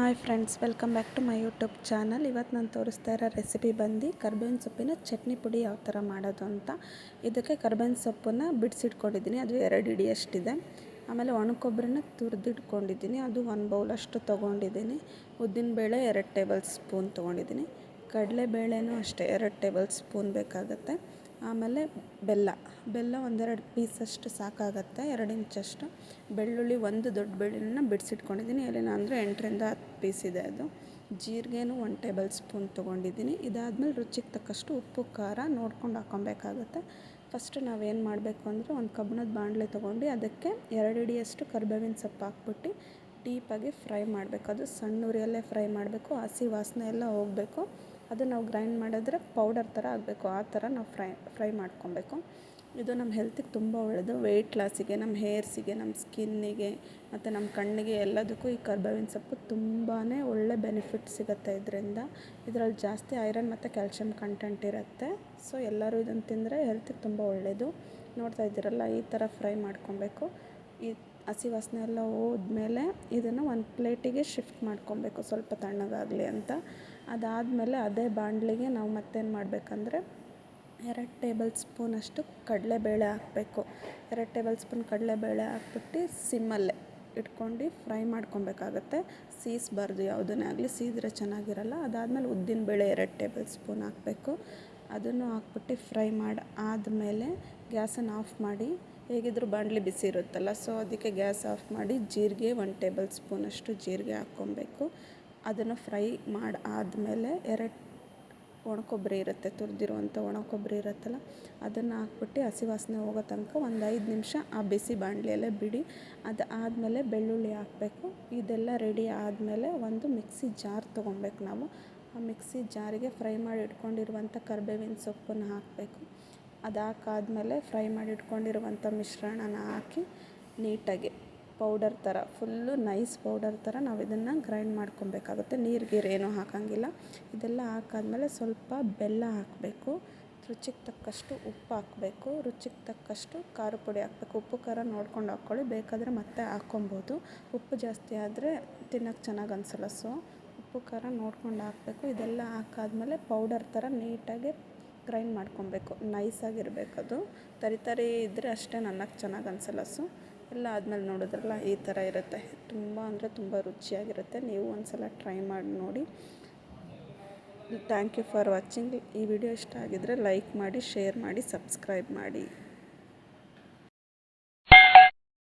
Hi friends, welcome back to my YouTube channel. ಇವತ್ತು ನಾನು ತೋರಿಸ್ತಾ ಇರೋ ರೆಸಿಪಿ ಬಂದು ಕರ್ಬೇವಿನ ಸೊಪ್ಪಿನ ಚಟ್ನಿ ಪುಡಿ ಯಾವ ಥರ ಮಾಡೋದು ಅಂತ. ಇದಕ್ಕೆ ಕರ್ಬೇವಿನ ಸೊಪ್ಪನ್ನು ಬಿಡಿಸಿಟ್ಕೊಂಡಿದ್ದೀನಿ. ಅದು ಎರಡು ಇಡಿ ಅಷ್ಟಿದೆ ಆಮೇಲೆ ಒಣಕೊಬ್ಬರನ್ನ ತುರಿದಿಟ್ಕೊಂಡಿದ್ದೀನಿ. ಅದು ಒಂದು ಬೌಲಷ್ಟು ತೊಗೊಂಡಿದ್ದೀನಿ. ಉದ್ದಿನಬೇಳೆ ಎರಡು ಟೇಬಲ್ ಸ್ಪೂನ್ ತೊಗೊಂಡಿದ್ದೀನಿ. ಕಡಲೆಬೇಳೆನೂ ಅಷ್ಟೇ ಎರಡು ಟೇಬಲ್ ಸ್ಪೂನ್ ಬೇಕಾಗುತ್ತೆ. ಆಮೇಲೆ ಬೆಲ್ಲ. ಬೆಲ್ಲ ಒಂದೆರಡು ಪೀಸಷ್ಟು ಸಾಕಾಗತ್ತೆ. ಎರಡು ಇಂಚಷ್ಟು ಬೆಳ್ಳುಳ್ಳಿ ಒಂದು ದೊಡ್ಡ ಬೆಳ್ಳುಳ್ಳಿನ ಬಿಡಿಸಿಟ್ಕೊಂಡಿದ್ದೀನಿ. ಎಲ್ಲಿನ ಅಂದರೆ ಎಂಟರಿಂದ ಹತ್ತು ಪೀಸ್ ಇದೆ ಅದು. ಜೀರಿಗೆನೂ ಒನ್ ಟೇಬಲ್ ಸ್ಪೂನ್ ತೊಗೊಂಡಿದ್ದೀನಿ. ಇದಾದಮೇಲೆ ರುಚಿಗೆ ತಕ್ಕಷ್ಟು ಉಪ್ಪು, ಖಾರ ನೋಡ್ಕೊಂಡು ಹಾಕೊಬೇಕಾಗುತ್ತೆ ಫಸ್ಟ್ ನಾವೇನು ಮಾಡಬೇಕು ಅಂದರೆ ಒಂದು ಕಬ್ಬಣದ ಬಾಣಲೆ ತೊಗೊಂಡು ಅದಕ್ಕೆ ಎರಡು ಹಿಡಿಯಷ್ಟು ಕರ್ಬೇವಿನ ಸೊಪ್ಪು ಹಾಕ್ಬಿಟ್ಟು ಡೀಪಾಗಿ ಫ್ರೈ ಮಾಡಬೇಕು. ಅದು ಸಣ್ಣ ಉರಿಯಲ್ಲೇ ಫ್ರೈ ಮಾಡಬೇಕು. ಹಸಿ ವಾಸನೆ ಎಲ್ಲ ಹೋಗಬೇಕು. ಅದು ನಾವು ಗ್ರೈಂಡ್ ಮಾಡಿದ್ರೆ ಪೌಡರ್ ಥರ ಆಗಬೇಕು. ಆ ಥರ ನಾವು ಫ್ರೈ ಫ್ರೈ ಮಾಡ್ಕೊಬೇಕು. ಇದು ನಮ್ಮ ಹೆಲ್ತಿಗೆ ತುಂಬ ಒಳ್ಳೆಯದು ವೆಯ್ಟ್ ಲಾಸಿಗೆ ನಮ್ಮ ಹೇರ್ಸಿಗೆ ನಮ್ಮ ಸ್ಕಿನ್ನಿಗೆ ಮತ್ತು ನಮ್ಮ ಕಣ್ಣಿಗೆ ಎಲ್ಲದಕ್ಕೂ ಈ ಕರ್ಬೇವಿನ ಸೊಪ್ಪು ತುಂಬಾ ಒಳ್ಳೆ ಬೆನಿಫಿಟ್ ಸಿಗುತ್ತೆ ಇದರಿಂದ. ಇದರಲ್ಲಿ ಜಾಸ್ತಿ ಐರನ್ ಮತ್ತು ಕ್ಯಾಲ್ಶಿಯಂ ಕಂಟೆಂಟ್ ಇರುತ್ತೆ. ಸೊ ಎಲ್ಲರೂ ಇದನ್ನು ತಿಂದರೆ ಹೆಲ್ತಿಗೆ ತುಂಬ ಒಳ್ಳೆಯದು ನೋಡ್ತಾ ಇದ್ದೀರಲ್ಲ, ಈ ಥರ ಫ್ರೈ ಮಾಡ್ಕೊಬೇಕು. ಈ ಹಸಿ ವಾಸನೆ ಎಲ್ಲ ಹೋದ್ಮೇಲೆ ಇದನ್ನು ಒಂದು ಪ್ಲೇಟಿಗೆ ಶಿಫ್ಟ್ ಮಾಡ್ಕೊಬೇಕು, ಸ್ವಲ್ಪ ತಣ್ಣಗಾಗಲಿ ಅಂತ. ಅದಾದಮೇಲೆ ಅದೇ ಬಾಣಲಿಗೆ ನಾವು ಮತ್ತೇನು ಮಾಡಬೇಕಂದ್ರೆ ಎರಡು ಟೇಬಲ್ ಸ್ಪೂನಷ್ಟು ಕಡಲೆಬೇಳೆ ಹಾಕಬೇಕು. ಎರಡು ಟೇಬಲ್ ಸ್ಪೂನ್ ಕಡಲೆಬೇಳೆ ಹಾಕ್ಬಿಟ್ಟು ಸಿಮ್ಮಲ್ಲೇ ಇಟ್ಕೊಂಡು ಫ್ರೈ ಮಾಡ್ಕೊಬೇಕಾಗತ್ತೆ. ಸೀಸ್ಬಾರ್ದು ಯಾವುದನ್ನೇ ಆಗಲಿ, ಸೀದ್ರೆ ಚೆನ್ನಾಗಿರಲ್ಲ. ಅದಾದಮೇಲೆ ಉದ್ದಿನಬೇಳೆ ಎರಡು ಟೇಬಲ್ ಸ್ಪೂನ್ ಹಾಕಬೇಕು. ಅದನ್ನು ಹಾಕ್ಬಿಟ್ಟು ಫ್ರೈ ಮಾಡಿ ಆದಮೇಲೆ ಗ್ಯಾಸನ್ನು ಆಫ್ ಮಾಡಿ, ಹೇಗಿದ್ರೂ ಬಾಂಡ್ಲಿ ಬಿಸಿ ಇರುತ್ತಲ್ಲ, ಸೊ ಅದಕ್ಕೆ ಗ್ಯಾಸ್ ಆಫ್ ಮಾಡಿ ಜೀರಿಗೆ ಒಂದು ಟೇಬಲ್ ಸ್ಪೂನಷ್ಟು ಜೀರಿಗೆ ಹಾಕ್ಕೊಬೇಕು. ಅದನ್ನು ಫ್ರೈ ಮಾಡಿ ಆದಮೇಲೆ ಎರಡು ಒಣಕೊಬ್ಬರಿ ಇರುತ್ತೆ, ತುರಿದಿರುವಂಥ ಒಣಕೊಬ್ಬರಿ ಇರುತ್ತಲ್ಲ, ಅದನ್ನು ಹಾಕ್ಬಿಟ್ಟು ಹಸಿ ವಾಸನೆ ಹೋಗೋ ತನಕ ಒಂದು ಐದು ನಿಮಿಷ ಆ ಬಿಸಿ ಬಾಣಲಿಯಲ್ಲೇ ಬಿಡಿ. ಅದು ಆದಮೇಲೆ ಬೆಳ್ಳುಳ್ಳಿ ಹಾಕಬೇಕು. ಇದೆಲ್ಲ ರೆಡಿ ಆದಮೇಲೆ ಒಂದು ಮಿಕ್ಸಿ ಜಾರ್ ತೊಗೊಬೇಕು ನಾವು. ಮಿಕ್ಸಿ ಜಾರಿಗೆ ಫ್ರೈ ಮಾಡಿ ಇಟ್ಕೊಂಡಿರುವಂಥ ಕರ್ಬೇವಿನ ಸೊಪ್ಪನ್ನು ಹಾಕಬೇಕು. ಅದು ಹಾಕಾದ್ಮೇಲೆ ಫ್ರೈ ಮಾಡಿ ಇಟ್ಕೊಂಡಿರುವಂಥ ಮಿಶ್ರಣನ ಹಾಕಿ ನೀಟಾಗಿ ಪೌಡರ್ ಥರ, ಫುಲ್ಲು ನೈಸ್ ಪೌಡರ್ ಥರ ನಾವು ಇದನ್ನು ಗ್ರೈಂಡ್ ಮಾಡ್ಕೊಬೇಕಾಗುತ್ತೆ. ನೀರು ಗೀರು ಏನೂ ಹಾಕೋಂಗಿಲ್ಲ. ಇದೆಲ್ಲ ಹಾಕಾದ್ಮೇಲೆ ಸ್ವಲ್ಪ ಬೆಲ್ಲ ಹಾಕಬೇಕು. ರುಚಿಗೆ ತಕ್ಕಷ್ಟು ಉಪ್ಪು ಹಾಕಬೇಕು. ರುಚಿಗೆ ತಕ್ಕಷ್ಟು ಖಾರ ಪುಡಿ ಹಾಕಬೇಕು. ಉಪ್ಪು, ಖಾರ ನೋಡ್ಕೊಂಡು ಹಾಕ್ಕೊಳ್ಳಿ. ಬೇಕಾದರೆ ಮತ್ತೆ ಹಾಕ್ಕೊಬೋದು ಉಪ್ಪು ಜಾಸ್ತಿ ಆದರೆ ತಿನ್ನೋಕ್ಕೆ ಚೆನ್ನಾಗಿ ಅನಿಸಲ್ಲ. ಸೊ ಉಪ್ಪು ಖಾರ ನೋಡ್ಕೊಂಡು ಹಾಕಬೇಕು. ಇದೆಲ್ಲ ಹಾಕಾದ್ಮೇಲೆ ಪೌಡರ್ ಥರ ನೀಟಾಗಿ ಗ್ರೈಂಡ್ ಮಾಡ್ಕೊಬೇಕು. ನೈಸಾಗಿರಬೇಕು ಅದು. ತರಿ ತರಿ ಇದ್ದರೆ ಅಷ್ಟೇ ನನಗೆ ಚೆನ್ನಾಗಿ ಅನಿಸಲ್ಲ ಸೊ. ಎಲ್ಲ ಆದಮೇಲೆ ನೋಡಿದ್ರಲ್ಲ ಈ ಥರ ಇರುತ್ತೆ. ತುಂಬ ಅಂದರೆ ತುಂಬ ರುಚಿಯಾಗಿರುತ್ತೆ. ನೀವು ಒಂದು ಸಲ ಟ್ರೈ ಮಾಡಿ ನೋಡಿ. Thank you for watching. ಈ ವಿಡಿಯೋ ಇಷ್ಟ ಆಗಿದ್ದರೆ ಲೈಕ್ ಮಾಡಿ, ಶೇರ್ ಮಾಡಿ, ಸಬ್ಸ್ಕ್ರೈಬ್ ಮಾಡಿ.